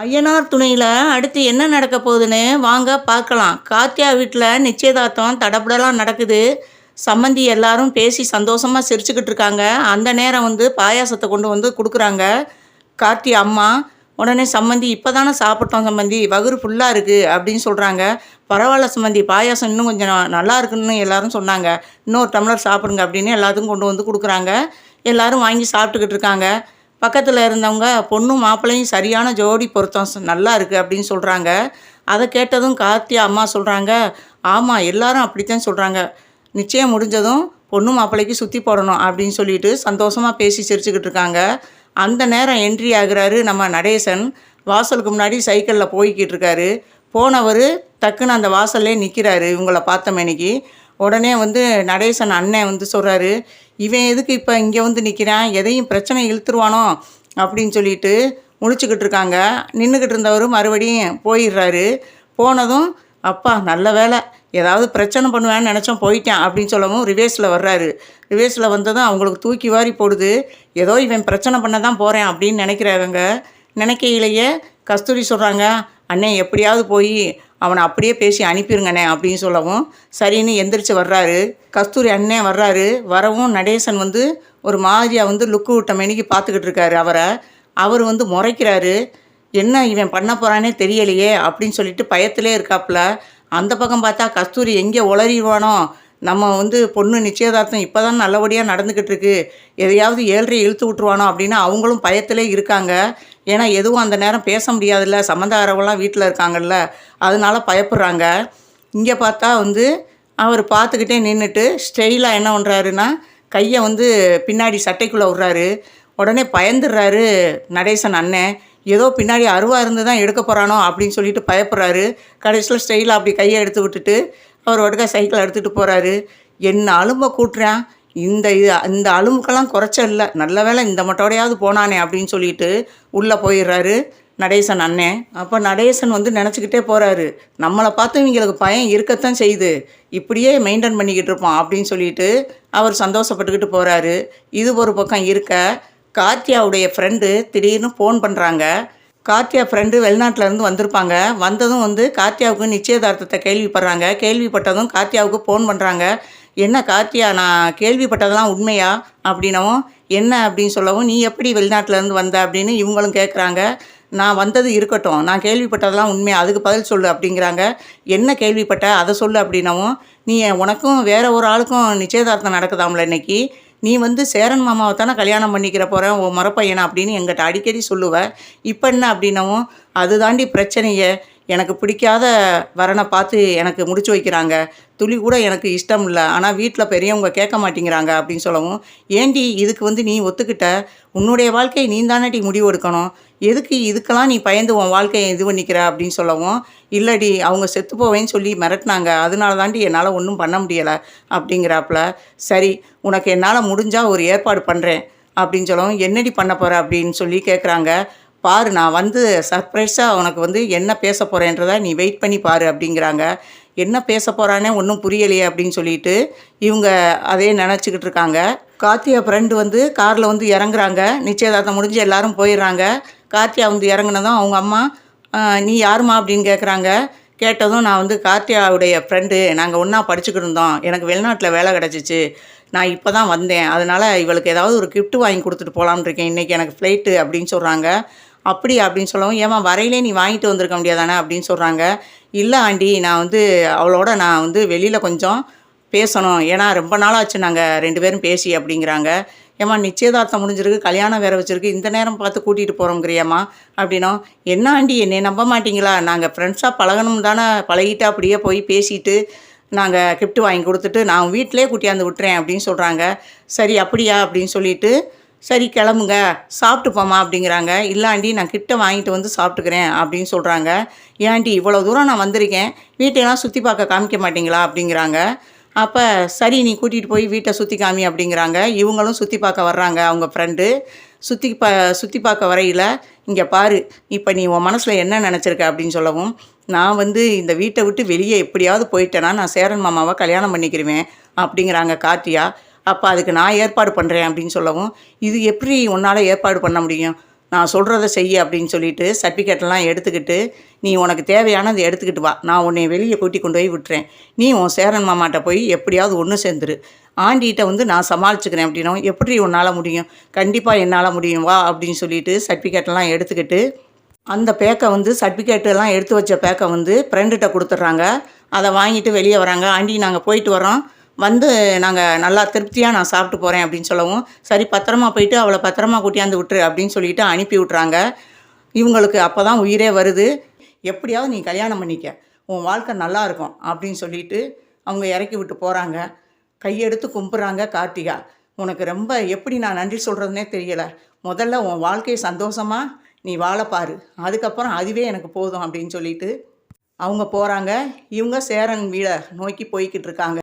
ஐயனார் துணையில் அடுத்து என்ன நடக்க போகுதுன்னு வாங்க பார்க்கலாம். கார்த்தியா வீட்டில் நிச்சயதார்த்தம் தடபுடலாம் நடக்குது. சம்மந்தி எல்லாரும் பேசி சந்தோஷமாக சிரிச்சுக்கிட்டு இருக்காங்க. அந்த நேரம் வந்து பாயாசத்தை கொண்டு வந்து கொடுக்குறாங்க. கார்த்தி அம்மா உடனே சம்மந்தி இப்போ தானே சாப்பிட்டோம் சம்மந்தி வகுறு ஃபுல்லாக இருக்குது அப்படின்னு சொல்கிறாங்க பரவாயில்ல சம்மந்தி பாயாசம் இன்னும் கொஞ்சம் நல்லா இருக்குன்னு எல்லாரும் சொன்னாங்க. இன்னொரு டம்ளர் சாப்பிடுங்க அப்படின்னு எல்லாத்துக்கும் கொண்டு வந்து கொடுக்குறாங்க. எல்லாரும் வாங்கி சாப்பிட்டுக்கிட்டு இருக்காங்க. பக்கத்தில் இருந்தவங்க பொண்ணும் மாப்பிள்ளையும் சரியான ஜோடி பொருத்தம் நல்லா இருக்குது அப்படின்னு சொல்கிறாங்க அதை கேட்டதும் கார்த்தி அம்மா சொல்கிறாங்க ஆமாம் எல்லாரும் அப்படித்தான் சொல்கிறாங்க நிச்சயம் முடிஞ்சதும் பொண்ணு மாப்பிள்ளைக்கு சுற்றி போடணும் அப்படின்னு சொல்லிட்டு சந்தோஷமாக பேசி சிரிச்சுக்கிட்டு இருக்காங்க. அந்த நேரம் என்ட்ரி ஆகுறாரு நம்ம நடேசன். வாசலுக்கு முன்னாடி சைக்கிளில் போய்கிட்டு இருக்காரு. போனவர் டக்குன்னு அந்த வாசல்லே நிற்கிறாரு இவங்கள பார்த்த மேனிக்கு உடனே வந்து நடேசன் அண்ணன் வந்து சொல்கிறாரு இவன் எதுக்கு இப்போ இங்கே வந்து நிற்கிறான் எதையும் பிரச்சனை இழுத்துருவானோ? அப்படின்னு சொல்லிட்டு முழிச்சுக்கிட்டு இருக்காங்க. நின்றுக்கிட்டு இருந்தவர் மறுபடியும் போயிடுறாரு. போனதும் அப்பா நல்ல வேலை ஏதாவது பிரச்சனை பண்ணுவேன்னு நினச்சோம் போயிட்டேன் அப்படின்னு சொல்லவும் ரிவேஸில் வர்றாரு. ரிவேஸில் வந்ததும் அவங்களுக்கு தூக்கி வாரி போடுது. ஏதோ இவன் பிரச்சனை பண்ண தான் போகிறேன் அப்படின்னு நினைக்கிறாங்க நினைக்கையிலேயே கஸ்தூரி சொல்கிறாங்க அண்ணே எப்படியாவது போய் அவனை அப்படியே பேசி அனுப்பிடுங்கண்ணே அப்படின்னு சொல்லவும் சரின்னு எந்திரிச்சு வர்றாரு. கஸ்தூரி அண்ணே வர்றாரு. வரவும் நடேசன் வந்து ஒரு மாதிரியாக வந்து லுக்கு விட்ட மெனிக்கு பார்த்துக்கிட்டு இருக்காரு அவரை. அவர் வந்து முறைக்கிறாரு. என்ன இவன் பண்ண போகிறானே தெரியலையே அப்படின்னு சொல்லிட்டு பயத்திலே இருக்காப்புல. அந்த பக்கம் பார்த்தா கஸ்தூரி எங்கே உளறிடுவானோ நம்ம வந்து பொண்ணு நிச்சயதார்த்தம் இப்போ தான் நல்லபடியாக நடந்துக்கிட்டு இருக்கு எதையாவது ஏழ்றை இழுத்து விட்ருவானோ அப்படின்னு அவங்களும் பயத்திலே இருக்காங்க. ஏன்னா எதுவும் அந்த நேரம் பேச முடியாதுல்ல. சம்மந்தாரவெல்லாம் வீட்டில் இருக்காங்கல்ல. அதனால பயப்படுறாங்க. இங்கே பார்த்தா வந்து அவர் பார்த்துக்கிட்டே நின்றுட்டு ஸ்டைலாக என்ன பண்ணுறாருன்னா கையை வந்து பின்னாடி சட்டைக்குள்ளே விட்றாரு. உடனே பயந்துடுறாரு நடேசன் அண்ணன் ஏதோ பின்னாடி அருவாக இருந்து தான் எடுக்க போகிறானோ அப்படின்னு சொல்லிட்டு பயப்படுறாரு. கடைசியில் ஸ்டைலாக அப்படி கையை எடுத்து விட்டுட்டு அவர் ஒடுக்க சைக்கிள் எடுத்துகிட்டு போகிறாரு என்ன அலும்பை கூட்டுறேன்? இந்த இது இந்த அலும்புக்கெல்லாம் குறைச்ச இல்லை. நல்ல வேளை இந்த மட்டோடையாவது போனானே அப்படின்னு சொல்லிட்டு உள்ளே போயிடுறாரு நடேசன் அண்ணன் அப்போ நடேசன் வந்து நினச்சிக்கிட்டே போகிறாரு நம்மளை பார்த்து இவங்களுக்கு பயம் இருக்கத்தான் செய்யுது. இப்படியே மெயின்டைன் பண்ணிக்கிட்டு இருப்போம் அப்படின்னு சொல்லிட்டு அவர் சந்தோஷப்பட்டுக்கிட்டு போகிறாரு இது ஒரு பக்கம் இருக்க. கார்த்தியாவுடைய ஃப்ரெண்டு திடீர்னு ஃபோன் பண்ணுறாங்க கார்த்தியா ஃப்ரெண்டு வெளிநாட்டிலேருந்து வந்திருப்பாங்க. வந்ததும் வந்து கார்த்தியாவுக்கு நிச்சயதார்த்தத்தை கேள்விப்படுறாங்க. கேள்விப்பட்டதும் கார்த்தியாவுக்கு ஃபோன் பண்ணுறாங்க என்ன கார்த்தியா நான் கேள்விப்பட்டதெல்லாம் உண்மையா? அப்படின்னவும் என்ன? அப்படின்னு சொல்லவும் நீ எப்படி வெளிநாட்டிலேருந்து வந்த? அப்படின்னு இவங்களும் கேட்குறாங்க நான் வந்தது இருக்கட்டும். நான் கேள்விப்பட்டதெல்லாம் உண்மை அதுக்கு பதில் சொல்லு அப்படிங்கிறாங்க. என்ன கேள்விப்பட்ட? அதை சொல்லு அப்படின்னவும் நீ உனக்கும் வேற ஒரு ஆளுக்கும் நிச்சயதார்த்தம் நடக்குதாம்ல இன்னைக்கு? நீ வந்து சேரன் மாமாவை தானே கல்யாணம் பண்ணிக்கிற போகிறேன் உன் மரப்பையனை அப்படின்னு எங்கிட்ட அடிக்கடி சொல்லுவேன் இப்போ என்ன அப்படின்னவும் அது தாண்டி பிரச்சனையை எனக்கு பிடிக்காத வரனை பார்த்து எனக்கு முடிச்சு வைக்கிறாங்க. துளி கூட எனக்கு இஷ்டம் இல்லை. ஆனால் வீட்டில் பெரியவங்க கேட்க மாட்டேங்கிறாங்க அப்படின்னு சொல்லவும் ஏண்டி இதுக்கு வந்து நீ ஒத்துக்கிட்ட? உன்னுடைய வாழ்க்கையை நீ தானடி முடிவு எடுக்கணும் எதுக்கு இதுக்கெல்லாம் நீ பயந்து உன் வாழ்க்கையை இது பண்ணிக்கிற அப்படின்னு சொல்லவும் இல்லடி அவங்க செத்து போவேன்னு சொல்லி மிரட்டினாங்க. அதனால தாண்டி என்னால் ஒன்றும் பண்ண முடியலை அப்படிங்கிறாப்புல. சரி உனக்கு என்னால் முடிஞ்சால் ஒரு ஏற்பாடு பண்ணுறேன் அப்படின்னு சொல்லவும் என்னடி பண்ண போகிற அப்படின்னு சொல்லி கேட்குறாங்க பாரு நான் வந்து சர்ப்ரைஸாக உனக்கு வந்து என்ன பேச போகிறேன்றதை நீ வெயிட் பண்ணி பாரு அப்படிங்கிறாங்க. என்ன பேச போகிறானே ஒன்றும் புரியலையே அப்படின்னு சொல்லிட்டு இவங்க அதே நினச்சிக்கிட்டு இருக்காங்க. கார்த்தியா ஃப்ரெண்டு வந்து காரில் வந்து இறங்குறாங்க. நிச்சயதார்த்தம் முடிஞ்சு எல்லாரும் போயிடுறாங்க. கார்த்தியா வந்து இறங்குனதும் அவங்க அம்மா நீ யாரும்மா? அப்படின்னு கேட்குறாங்க கேட்டதும் நான் வந்து கார்த்தியாவுடைய ஃப்ரெண்டு நாங்கள் ஒன்றா படிச்சுக்கிட்டு இருந்தோம். எனக்கு வெளிநாட்டில் வேலை கிடச்சிச்சு. நான் இப்போ தான் வந்தேன். அதனால் இவளுக்கு ஏதாவது ஒரு கிஃப்ட் வாங்கி கொடுத்துட்டு போகலான்னு இருக்கேன். இன்றைக்கி எனக்கு ஃப்ளைட்டு அப்படின்னு சொல்கிறாங்க அப்படி அப்படின்னு சொல்லவும் ஏமா வரையிலே நீ வாங்கிட்டு வந்திருக்க முடியாதானே? அப்படின்னு சொல்கிறாங்க இல்லை ஆண்டி நான் வந்து அவளோட நான் வந்து வெளியில் கொஞ்சம் பேசணும். ஏன்னா ரொம்ப நாளாச்சு நாங்கள் ரெண்டு பேரும் பேசி அப்படிங்கிறாங்க. ஏம்மா நிச்சயதார்த்தம் முடிஞ்சிருக்கு கல்யாணம் வேற வச்சிருக்கு இந்த நேரம் பார்த்து கூட்டிகிட்டு போகிறோங்கிறியம்மா அப்படின்னா என்ன ஆண்டி என்னை நம்ப மாட்டிங்களா? நாங்கள் ஃப்ரெண்ட்ஸாக பழகணும் தானே பழகிட்டு அப்படியே போய் பேசிட்டு நாங்கள் கிஃப்ட் வாங்கி கொடுத்துட்டு நான் வீட்டிலே கூட்டியாந்து விட்டுறேன் அப்படின்னு சொல்கிறாங்க சரி அப்படியா? அப்படின்னு சொல்லிட்டு சரி கிளம்புங்க சாப்பிட்டு போமா அப்படிங்கிறாங்க இல்லாண்டி நான் கிட்ட வாங்கிட்டு வந்து சாப்பிட்டுக்கிறேன் அப்படின்னு சொல்கிறாங்க ஏன்டி இவ்வளோ தூரம் நான் வந்திருக்கேன் வீட்டையெல்லாம் சுற்றி பார்க்க காமிக்க மாட்டிங்களா? அப்படிங்கிறாங்க. அப்போ சரி நீ கூட்டிகிட்டு போய் வீட்டை சுற்றி காமி அப்படிங்கிறாங்க. இவங்களும் சுற்றி பார்க்க வர்றாங்க அவங்க ஃப்ரெண்டு சுற்றி பா சுற்றி பார்க்க வரையில் இங்கே பாரு இப்போ நீ உன் மனசில் என்ன நினச்சிருக்க? அப்படின்னு சொல்லவும் நான் வந்து இந்த வீட்டை விட்டு வெளியே எப்படியாவது போயிட்டேன்னா நான் சேரன் மாமாவை கல்யாணம் பண்ணிக்கிருவேன் அப்படிங்கிறாங்க கார்த்தியா. அப்போ அதுக்கு நான் ஏற்பாடு பண்ணுறேன் அப்படின்னு சொல்லவும் இது எப்படி உன்னால் ஏற்பாடு பண்ண முடியும்? நான் சொல்கிறத செய்ய அப்படின்னு சொல்லிட்டு சர்டிஃபிகேட்லாம் எடுத்துக்கிட்டு நீ உனக்கு தேவையானதை எடுத்துக்கிட்டு வா. நான் உன்னை வெளியே கூட்டி கொண்டு போய் விட்டுறேன். நீ உன் சேரன் மாமாட்ட போய் எப்படியாவது ஒன்று சேர்ந்துரு. ஆண்டிகிட்ட வந்து நான் சமாளிச்சுக்கிறேன் அப்படின்னா எப்படி உன்னால் முடியும்? கண்டிப்பாக என்னால் முடியும். வா அப்படின்னு சொல்லிட்டு சர்டிஃபிகேட்லாம் எடுத்துக்கிட்டு அந்த பேக்கை வந்து சர்டிஃபிகேட்டெல்லாம் எடுத்து வச்ச பேக்கை வந்து ஃப்ரெண்டுகிட்ட கொடுத்துட்றாங்க. அதை வாங்கிட்டு வெளியே வராங்க. ஆண்டி நாங்கள் போயிட்டு வரோம் வந்து நாங்கள் நல்லா திருப்தியாக நான் சாப்பிட்டு போகிறேன் அப்படின்னு சொல்லவும் சரி பத்திரமா போயிட்டு அவளை பத்திரமா கூட்டியாந்து விட்டுரு அப்படின்னு சொல்லிட்டு அனுப்பி விட்றாங்க இவங்களுக்கு அப்போ தான் உயிரே வருது. எப்படியாவது நீ கல்யாணம் பண்ணிக்க. உன் வாழ்க்கை நல்லா இருக்கும் அப்படின்னு சொல்லிட்டு அவங்க இறக்கி விட்டு போகிறாங்க கையெடுத்து கும்பிட்றாங்க கார்த்திகா. உனக்கு ரொம்ப எப்படி நான் நன்றி சொல்கிறதுனே தெரியலை. முதல்ல உன் வாழ்க்கையை சந்தோஷமாக நீ வாழப்பாரு அதுக்கப்புறம் அதுவே எனக்கு போதும் அப்படின்னு சொல்லிட்டு அவங்க போகிறாங்க இவங்க சேரன் வீடை நோக்கி போய்கிட்டு இருக்காங்க.